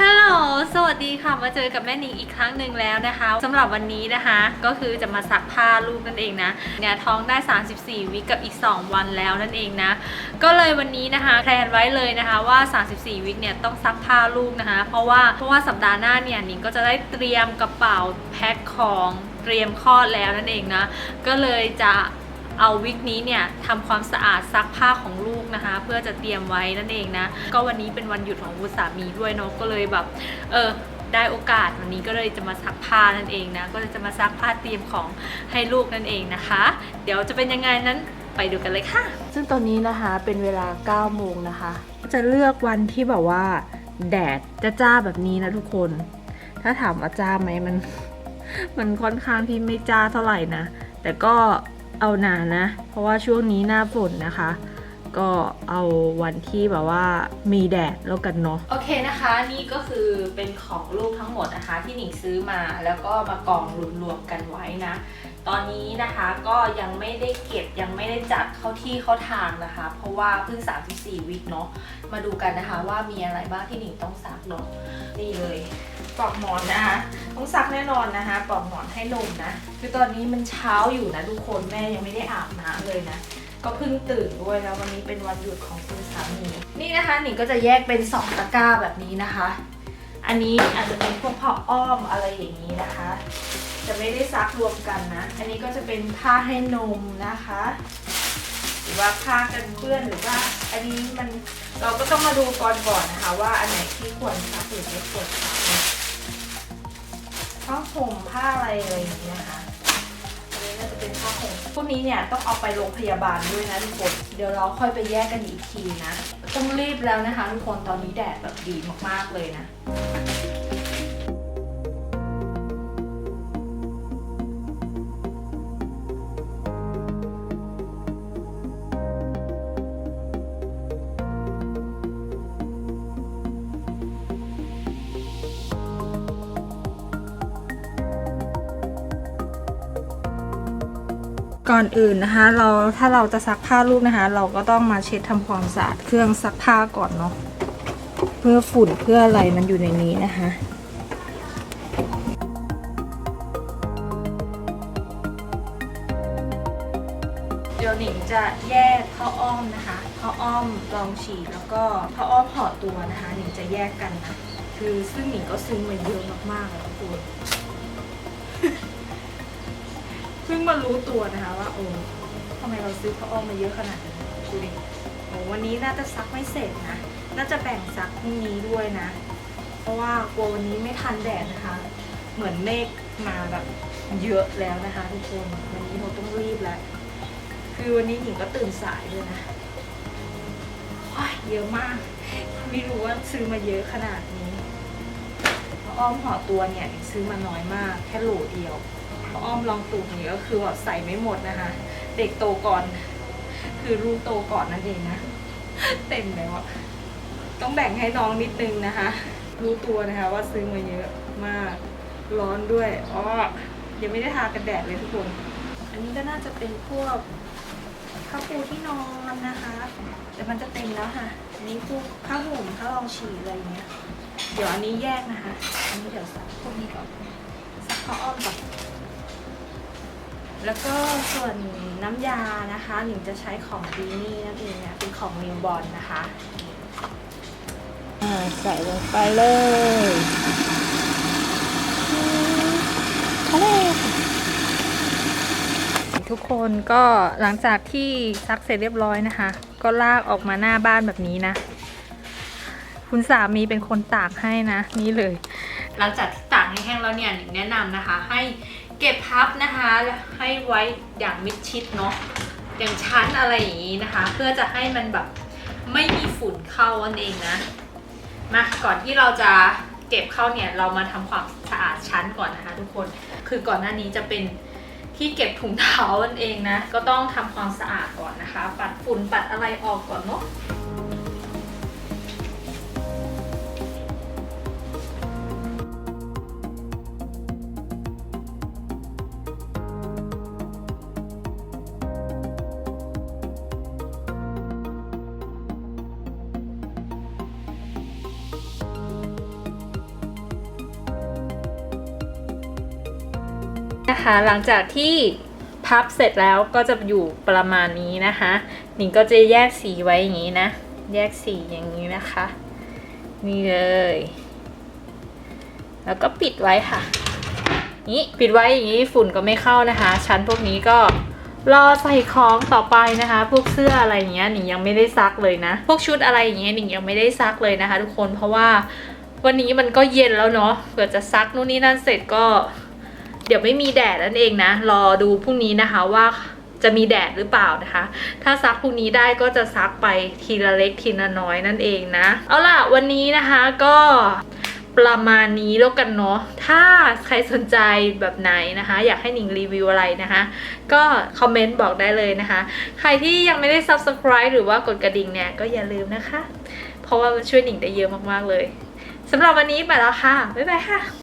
ฮัลโหล สวัสดีค่ะ มาเจอกับแม่นิงอีกครั้งหนึ่งแล้วนะคะสำหรับวันนี้นะคะ ก็คือจะมาซักผ้าลูกนั่นเองนะ เนี่ยท้องได้ 34 วิกับอีก 2 วันแล้วนั่นเองนะ ก็เลยวันนี้นะคะแพลนไว้เลยนะคะว่า 34 วิกเนี่ยต้องซักผ้าลูกนะคะ เพราะว่าเพราะว่าสัปดาห์หน้าเนี่ยนิงก็จะได้เตรียมกระเป๋าแพ็คของเตรียมคลอดแล้วนั่นเองนะ ก็เลยจะ เอาวิกนี้เนี่ยทำความสะอาดซักผ้าของลูกนะคะ เพื่อจะเตรียมไว้นั่นเองนะ ก็วันนี้เป็นวันหยุดของคุณสามีด้วยเนาะก็เลยแบบ เออได้โอกาสวันนี้ก็เลยจะมาซักผ้านั่นเองนะ ก็จะมาซักผ้าเตรียมของให้ลูกนั่นเองนะคะ เดี๋ยวจะเป็นยังไงนั้นไปดูกันเลยค่ะ ซึ่งตอนนี้นะคะเป็นเวลา9โมงนะคะ จะเลือกวันที่แบบว่า แดดจะจ้าแบบนี้นะทุกคน ถ้าถามว่าจ้าไหมมัน มันค่อนข้างที่ไม่จ้าเท่าไหร่นะ แต่ก็ เอาหนานะ เพราะว่าช่วงนี้หน้าฝนนะคะ ก็เอาวันที่แบบว่ามีแดดแล้วกันเนาะโอเคนะคะ นี่ก็คือเป็นของลูกทั้งหมดนะคะ ที่หนิงซื้อมาแล้วก็มากองรวมๆกันไว้นะ ตอนนี้นะคะก็ยังไม่ได้เก็บยังไม่ได้จัดเข้าที่เข้าทางนะคะ เพราะว่าเพิ่ง 34 วิคเนาะมาดูกันนะคะว่ามีอะไรบ้างที่หนิงต้องซักเนาะนี่เลย ปลอกหมอนนะคะต้องซักแน่นอนนะคะปลอกหมอนให้นมนะ คือตอนนี้มันเช้าอยู่นะทุกคนแม่ยังไม่ได้อาบน้ำเลยนะก็เพิ่งตื่นด้วยนะวันนี้เป็นวันหยุดของคุณสามีนี่นะคะหนิงก็จะแยกเป็นสองตะกร้าแบบนี้นะคะ อันนี้อาจจะเป็นพวกผ้าอ้อมอะไรอย่างนี้นะคะ จะไม่ได้ซักรวมกันนะ อันนี้ก็จะเป็นผ้าให้นมนะคะ หรือว่าผ้ากันเปื้อนหรือว่า อันนี้มันเราก็ต้องมาดูก่อนก่อนนะคะ ว่าอันไหนที่ควรซักหรือไม่ควรซักนะ ผ้าห่มผ้าอะไรอะไรอย่างนี้นะคะอันนี้น่าจะเป็นผ้าห่มพวกนี้เนี่ยต้องเอาไปโรงพยาบาลด้วยนะทุกคน เดี๋ยวเราค่อยไปแยกกันอีกทีนะ ต้องรีบแล้วนะคะทุกคนตอนนี้แดดแบบดีมากๆเลยนะ ก่อนอื่นนะคะเราถ้าเราจะซักผ้าลูกนะคะ เราก็ต้องมาเช็ดทำความสะอาดเครื่องซักผ้าก่อนเนาะเพื่อฝุ่นเพื่ออะไรมันอยู่ในนี้นะคะเดี๋ยวหนิงจะแยกผ้าอ้อมนะคะผ้าอ้อมรองฉีดแล้วก็ผ้าอ้อมห่อตัวนะคะหนิงจะแยกกันนะคือซึ่งหนิงก็ซื้อมาเยอะมากๆเลยทุกคน พิ่งมารู้ตัวนะคะว่าโอ้ทำไมเราซื้อผ้าอ้อมมาเยอะขนาดนี้ดูดิโอ้วันนี้น่าจะซักไม่เสร็จนะ น่าจะแบ่งซักพรุ่งนี้ด้วยนะ เพราะว่ากลัววันนี้ไม่ทันแดดนะคะ เหมือนเมฆมาแบบเยอะแล้วนะคะทุกคนวันนี้เราต้องรีบแล้ว คือวันนี้หญิงก็ตื่นสายด้วยนะเยอะมาก ไม่รู้ว่าซื้อมาเยอะขนาดนี้พระอ้อมห่อตัวเนี่ยซื้อมาน้อยมาก แค่โหลเดียว พระอ้อมลองตูดนี่ก็คือแบบใส่ไม่หมดนะคะ เด็กโตก่อน คือลูกโตก่อนนั่นเองนะ เต็มแล้วอะต้องแบ่งให้น้องนิดนึงนะคะ รู้ตัวนะคะว่าซื้อมาเยอะมาก ร้อนด้วยอ๋อยังไม่ได้ทากันแดดเลยทุกคน อันนี้ก็น่าจะเป็นพวกผ้าปูที่นอนนะคะ แต่มันจะเต็มแล้วค่ะ อันนี้พวกผ้าห่มผ้ารองฉี่อะไรอย่างเงี้ย เดี๋ยวอันนี้แยกนะคะ อันนี้เดี๋ยวซักพวกนี้ก่อนซักผ้าอ้อมก่อน แล้วก็ส่วนน้ำยานะคะหนิงจะใช้ของดีนี่นั่นเองนะเป็นของนิวบอลนะคะอ่าใส่ลงไปเลยทุกคนก็หลังจากที่ซักเสร็จเรียบร้อยนะคะ ก็ลากออกมาหน้าบ้านแบบนี้นะ คุณสามีเป็นคนตากให้นะ นี่เลย หลังจากที่ตากให้แห้งแล้วเนี่ยหนิงแนะนำนะคะ ให้ เก็บพับนะคะให้ไว้อย่างมิดชิดเนาะอย่างชั้นอะไรอย่างนี้นะคะ เพื่อจะให้มันแบบไม่มีฝุ่นเข้านั่นเองนะมาก่อนที่เราจะเก็บเข้าเนี่ยเรามาทำความสะอาดชั้นก่อนนะคะทุกคนคือก่อนหน้านี้จะเป็นที่เก็บถุงเท้านั่นเองนะ ก็ต้องทำความสะอาดก่อนนะคะ ปัดฝุ่นปัดอะไรออกก่อนเนาะ นะคะ หลังจากที่พับเสร็จแล้วก็จะอยู่ประมาณนี้นะคะหนิงก็จะแยกสีไว้อย่างนี้นะ แยกสีอย่างนี้นะคะ นี่เลย แล้วก็ปิดไว้ค่ะ นี้ปิดไว้อย่างนี้ฝุ่นก็ไม่เข้านะคะ ชั้นพวกนี้ก็รอใส่ของต่อไปนะคะ พวกเสื้ออะไรอย่างเงี้ยหนิงยังไม่ได้ซักเลยนะ พวกชุดอะไรอย่างเงี้ยหนิงยังไม่ได้ซักเลยนะคะ ทุกคนเพราะว่าวันนี้มันก็เย็นแล้วเนาะเผื่อจะซักนู่นนี่นั่นเสร็จก็ เดี๋ยวไม่มีแดดนั่นเองนะ รอดูพรุ่งนี้นะคะว่าจะมีแดดหรือเปล่านะคะ ถ้าซักพรุ่งนี้ได้ก็จะซักไปทีละเล็กทีละน้อยนั่นเองนะ เอาล่ะวันนี้นะคะก็ประมาณนี้แล้วกันเนาะ ถ้าใครสนใจแบบไหนนะคะ อยากให้หนิงรีวิวอะไรนะคะ ก็คอมเมนต์บอกได้เลยนะคะ ใครที่ยังไม่ได้ subscribe หรือว่ากดกระดิ่งเนี่ยก็อย่าลืมนะคะ เพราะว่ามันช่วยหนิงได้เยอะมากๆเลยสำหรับวันนี้ไปแล้วค่ะ บ๊ายบายค่ะ